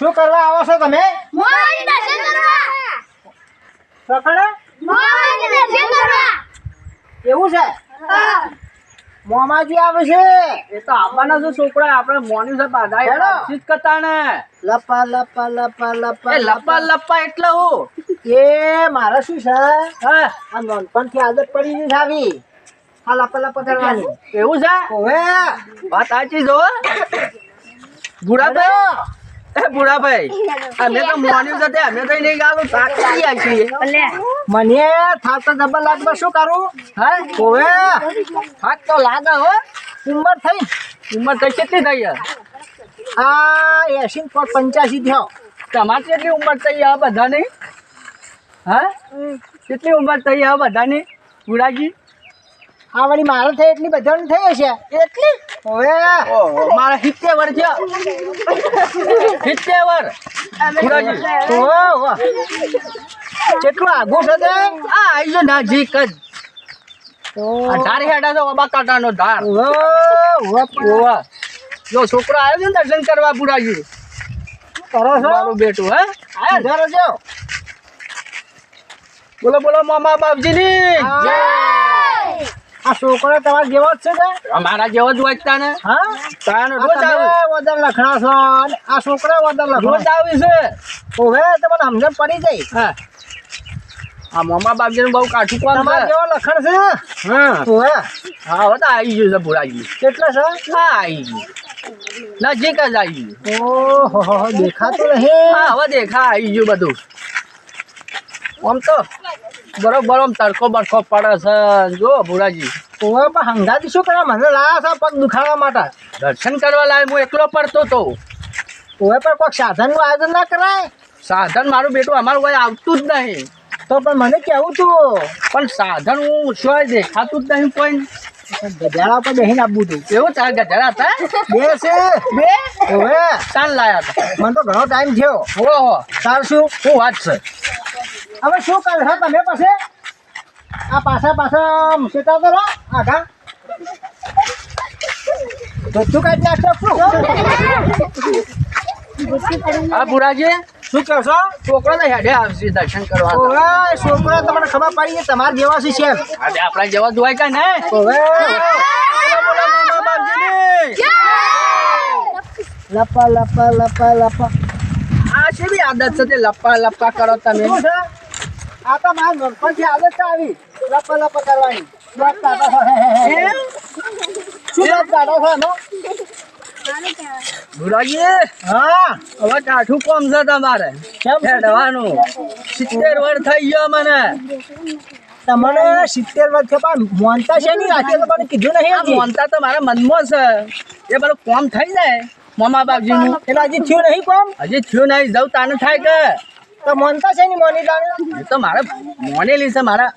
શું કરવા આવો છો તમે? મોહન દર્શન કરવા. સકડે મોહન દર્શન કરવા. એવું છે? મોમાજી આવે છે? એ તો આવવાના છે છોકરા આપણે મોની છે બાધા એટલે જ કરતા ને. લપા લપા લપા લપા એ લપ્પા લપ્પા એટલે હું? એ મારે શું છે? હા? આ નાનપણથી આદત પડી ગઈ છે આવી. આ લપા લપા કરવાની. એવું છે? હવે વાત સાચી જો બુઢાભાઈ? એ બુઢાભાઈ અમે તો મોન્યું છે અમે તો નહીં ગાલું ખાઈ આવી છીએ. મને થાતો ડબલ લાગમાં શું કરું? હે હવે. થાક તો લાગે હો. ઉંમર થઈ. ઉંમર થઈ કેટલી થઈ આ એસી પર પંચ્યાસી થયો. તમારે કેટલી ઉંમર થઈ આ બધાની? હા? કેટલી ઉંમર થઈ આ બધાની? બુઢાજી આ વળી મારે થઈ એટલી બધાની થઈ હશે? એટલી? હવે મારા સિત્તેર વર છે. સિત્તેર. ઓહો. કેટલું આગું છે તે? આ આવી નજીક જ. ધાર હેડા તો બાબા ધાર. જો છોકરો આવ્યો છે ને દર્શન કરવા બુઢાજી કરો છો? મારું બેટું હે? હા જો બોલો બોલો મામા બાપજીની. આ છોકરો તમારા જેવો જ છે ને અમારા જેવો જ વાંચતા ને હા? તાનો આ રોજ આવે વદર લખણા છો. આ છોકરા વદર રોજ લખણા છે. તમને સમજણ પડી જાય હા. આ મામા બાપજીનું બહુ કાઠું કામ તમારા જેવો લખણ છે? હા. હવે હા હવે તો આવી ગયું છે બુઢાજી કેટલા છે? હા આવી ગયું. નજીક જ આવી ગયું. ઓહો દેખાતું નહીં. હા હવે દેખા આવી ગયું બધું. આમ તો બરોબર, આમ તડકો બરકો પડે છે. જો ભુરાજી ઓવે પણ હંગાતી શું કરે મને લાયા છે પગ દુખાવા માટે. દર્શન કરવા લાય, હું એકલો પડતો તો. ઓવે પણ કોઈક સાધનનું આયોજન ના કરાય? સાધન મારું બેટું અમારું કોઈ આવતું જ નહીં. તો પણ મને કહેવું તું, પણ સાધન હું શું દેખાતું જ નહીં કોઈ. ગજારા પર બેહીને આપવું તું. એવું ચાર ગજારા હતા? બે છે. બે? હવે ચાલ લાયા હતા મને તો ઘણો ટાઈમ થયો. ઓહો, તાર શું? શું વાત છે? હવે શું કરશો તમે પાસે આ પાછા પાછા મૂકેતા કરો આઘા બધું કાઢી નાખશો? હા બુરાજી? શું કહો છો? છોકરો હેડે આવશે દર્શન કરવા. ઓવે છોકરા તમને ખબર પડી છે તમારા જેવા છે શેર આપણા જેવા જોવાય કાંઈ ને? ઓવે. લપા લપા લપા લપા. આ છે બી આદત છે તે લપ્પા લપ્પા કરો તમે? છે? આ તો મારા નાનપણથી આદત આવી. લપ લપ કરવાની. લપ કાઢો. શું દાંત કાઢો છો એનો? બુરાજી હા. હવે કાઠું કોમ છે તમારે? હેડવાનું. સિત્તેર વર્ષ થઈ ગયો મને. તમને સિત્તેર વર્ષ પણ મોનતા છે નહીં? રાખે તો મને કીધું નહીં. મોનતા તો મારા મનમાં છે. એ બધું કોમ થઈ જાય. મામા બાપજીનું. એટલે હજી થયું નહીં કોમ? હજી થયું નહીં. જવું તાનું થાય કે. તો મોનતા છે ને મોની તો મારે મોનેલી છે મારા